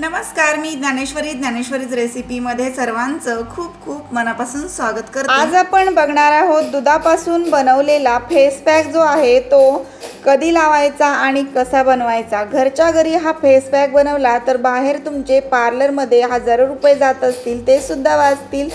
नमस्कार मी ज्ञानेश्वरी ज्ञानेश्वरीज रेसिपीमध्ये सर्वांचं खूप खूप मनापासून स्वागत करते. आज आपण बघणार आहोत दुधापासून बनवलेला फेस पॅक जो आहे तो कधी लावायचा आणि कसा बनवायचा. घरच्या घरी हा फेस पॅक बनवला तर बाहेर तुमचे पार्लरमध्ये हजारो रुपये जात असतील ते सुद्धा वाचतील.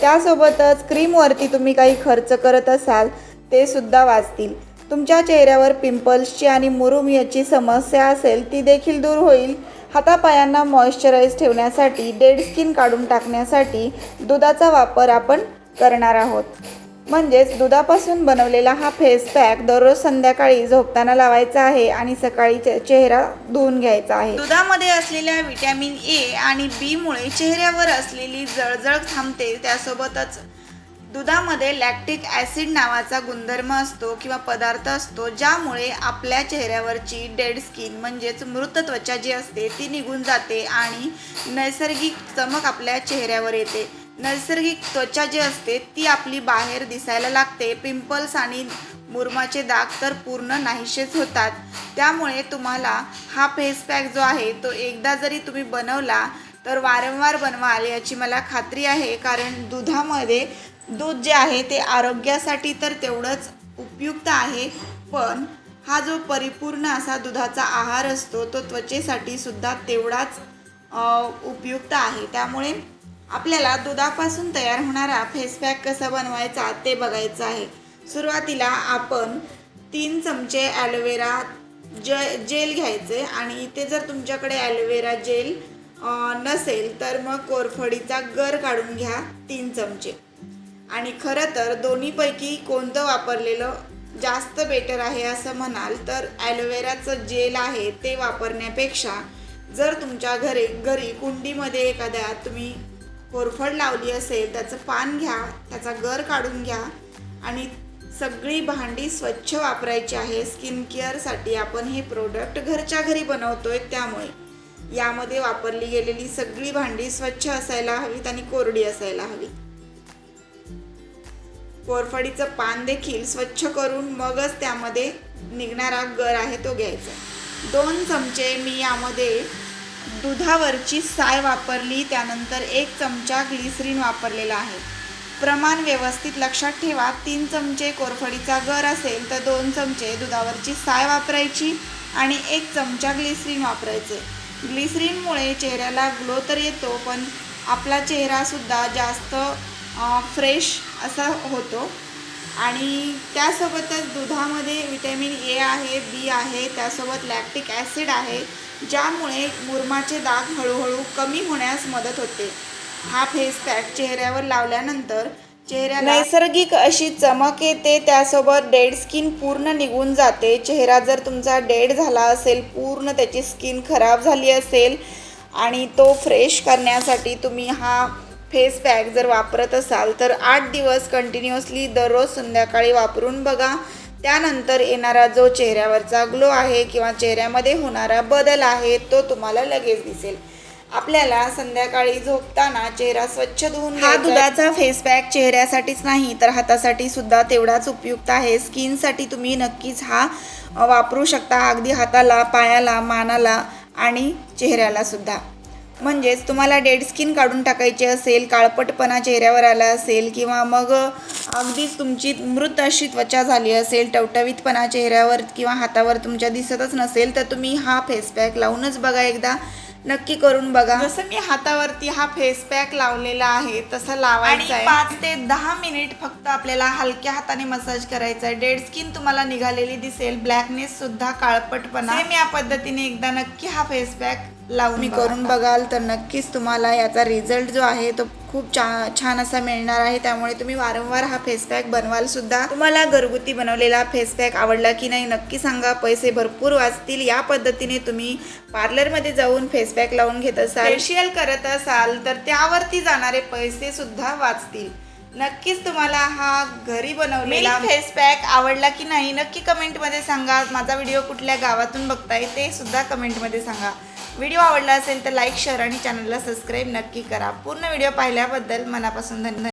त्यासोबतच क्रीमवरती तुम्ही काही खर्च करत असाल ते सुद्धा वाचतील. तुमच्या चेहऱ्यावर पिंपल्सची आणि मुरुम याची समस्या असेल ती देखील दूर होईल. हातापायांना मॉइश्चराईज ठेवण्यासाठी डेड स्किन काढून टाकण्यासाठी दुधाचा वापर आपण करणार आहोत. म्हणजेच दुधापासून बनवलेला हा फेस पॅक दररोज संध्याकाळी झोपताना लावायचा आहे आणि सकाळी चेहरा धुवून घ्यायचा आहे. दुधामध्ये असलेल्या विटॅमिन ए आणि बी मुळे चेहऱ्यावर असलेली जळजळ थांबते त्यासोबतच दुधामध्ये लॅक्टिक ॲसिड नावाचा गुणधर्म असतो किंवा पदार्थ असतो ज्यामुळे आपल्या चेहऱ्यावरची डेड स्किन म्हणजेच मृत त्वचा जी असते ती निघून जाते आणि नैसर्गिक चमक आपल्या चेहऱ्यावर येते. नैसर्गिक त्वचा जी असते ती आपली बाहेर दिसायला लागते. पिंपल्स आणि मुरमाचे दाग तर पूर्ण नाहीशेच होतात. त्यामुळे तुम्हाला हा फेस पॅक जो आहे तो एकदा जरी तुम्ही बनवला तर वारंवार बनवाल याची मला खात्री आहे. कारण दुधामध्ये दूध जे आहे ते आरोग्यासाठी तर तेवढंच उपयुक्त आहे पण हा जो परिपूर्ण असा दुधाचा आहार असतो तो त्वचेसाठी सुद्धा तेवढाच उपयुक्त आहे. त्यामुळे आपल्याला दुधापासून तयार होणारा फेस पॅक कसा बनवायचा ते बघायचं आहे. सुरुवातीला आपण तीन चमचे ॲलोवेरा ज जेल घ्यायचे आणि इथे जर तुमच्याकडे ॲलोवेरा जेल नसेल तर मग कोरफडीचा गर काढून घ्या तीन चमचे. आणि खरं तर दोन्हीपैकी कोणतं वापरलेलं जास्त बेटर आहे असं म्हणाल तर ॲलोवेराचं जेल आहे ते वापरण्यापेक्षा जर तुमच्या घरी घरी कुंडीमध्ये एखाद्या तुम्ही कोरफड लावली असेल त्याचं पान घ्या त्याचा गर काढून घ्या आणि सगळी भांडी स्वच्छ वापरायची आहे. स्किन केअरसाठी आपण हे प्रोडक्ट घरच्या घरी बनवतोय त्यामुळे. यामध्ये वापरली गेलेली सगळी भांडी स्वच्छ असायला हवीत आणि कोरडी असायला हवी. कोरफडीचं पान देखील स्वच्छ करून मगच त्यामध्ये निघणारा गर आहे तो घ्यायचा. दोन चमचे मी यामध्ये दुधावरची साय वापरली त्यानंतर एक चमचा ग्लिसरीन वापरलेला आहे. प्रमाण व्यवस्थित लक्षात ठेवा तीन चमचे कोरफडीचा गर असेल तर दोन चमचे दुधावरची साय वापरायची आणि एक चमचा ग्लिसरीन वापरायचे. ग्लिसरीनमुळे चेहऱ्याला ग्लो तर येतो पण आपला चेहरासुद्धा जास्त फ्रेश असा होतो. आणि त्यासोबतच दुधामध्ये विटॅमिन ए आहे बी आहे त्यासोबत लॅक्टिक ॲसिड आहे ज्यामुळे मुरमाचे दाग हळूहळू कमी होण्यास मदत होते. हा फेस पॅक चेहऱ्यावर लावल्यानंतर चेहऱ्या नैसर्गिक अशी चमक येते त्यासोबत डेड स्किन पूर्ण निघून जाते. चेहरा जर तुमचा डेड झाला असेल पूर्ण त्याची स्किन खराब झाली असेल आणि तो फ्रेश करण्यासाठी तुम्ही हा फेस पॅक जर वापरत असाल तर आठ दिवस कंटिन्युअसली दररोज संध्याकाळी वापरून बघा. त्यानंतर येणारा जो चेहऱ्यावरचा ग्लो आहे किंवा चेहऱ्यामध्ये होणारा बदल आहे तो तुम्हाला लगेच दिसेल. आपल्याला संध्याकाळी झोपताना चेहरा स्वच्छ धुवून हा दुधाचा फेस पॅक चेहऱ्यासाठीच नाही तर हातासाठी सुद्धा तेवढाच उपयुक्त आहे. स्किनसाठी तुम्ही नक्कीच हा वापरू शकता. अगदी हाताला पायाला मानाला आणि चेहऱ्याला सुद्धा. म्हणजेच तुम्हाला डेड स्किन काढून टाकायची असेल काळपटपणा चेहऱ्यावर आला असेल किंवा मग अगदीच तुमची मृत अशी त्वचा झाली असेल टवटवीतपणा चेहऱ्यावर किंवा हातावर तुमच्या दिसतच नसेल तर तुम्ही हा फेस पॅक लावूनच बघा एकदा. नक्की करून बघा. जसं मी हातावरती हा फेस पॅक लावलेला आहे तसं लावायचा आहे. पाच ते दहा मिनिट फक्त आपल्याला हलक्या हाताने मसाज करायचा आहे. डेड स्किन तुम्हाला निघालेली दिसेल. ब्लॅकनेस सुद्धा काळपटपणा. सेम या पद्धतीने एकदा नक्की हा फेस पॅक लावून करून बघाल तर नक्कीच तुम्हाला याचा रिझल्ट जो आहे तो खूप छा छान असा मिळणार आहे. त्यामुळे तुम्ही वारंवार हा फेस पॅक बनवाल सुद्धा. तुम्हाला घरगुती बनवलेला फेस पॅक आवडला की नाही नक्की सांगा. पैसे भरपूर वाचतील. या पद्धतीने तुम्ही पार्लरमध्ये जाऊन फेस पॅक लावून घेत असाल फेशियल करत असाल तर त्यावरती जाणारे पैसे सुद्धा वाचतील. नक्कीच तुम्हाला हा घरी बनवलेला फेस पॅक आवडला की नाही नक्की कमेंटमध्ये सांगा. माझा व्हिडिओ कुठल्या गावातून बघताय ते सुद्धा कमेंटमध्ये सांगा. व्हिडिओ आवडला असेल तर लाईक शेअर आणि चॅनलला सबस्क्राईब नक्की करा. पूर्ण व्हिडिओ पाहिल्याबद्दल मनापासून धन्यवाद.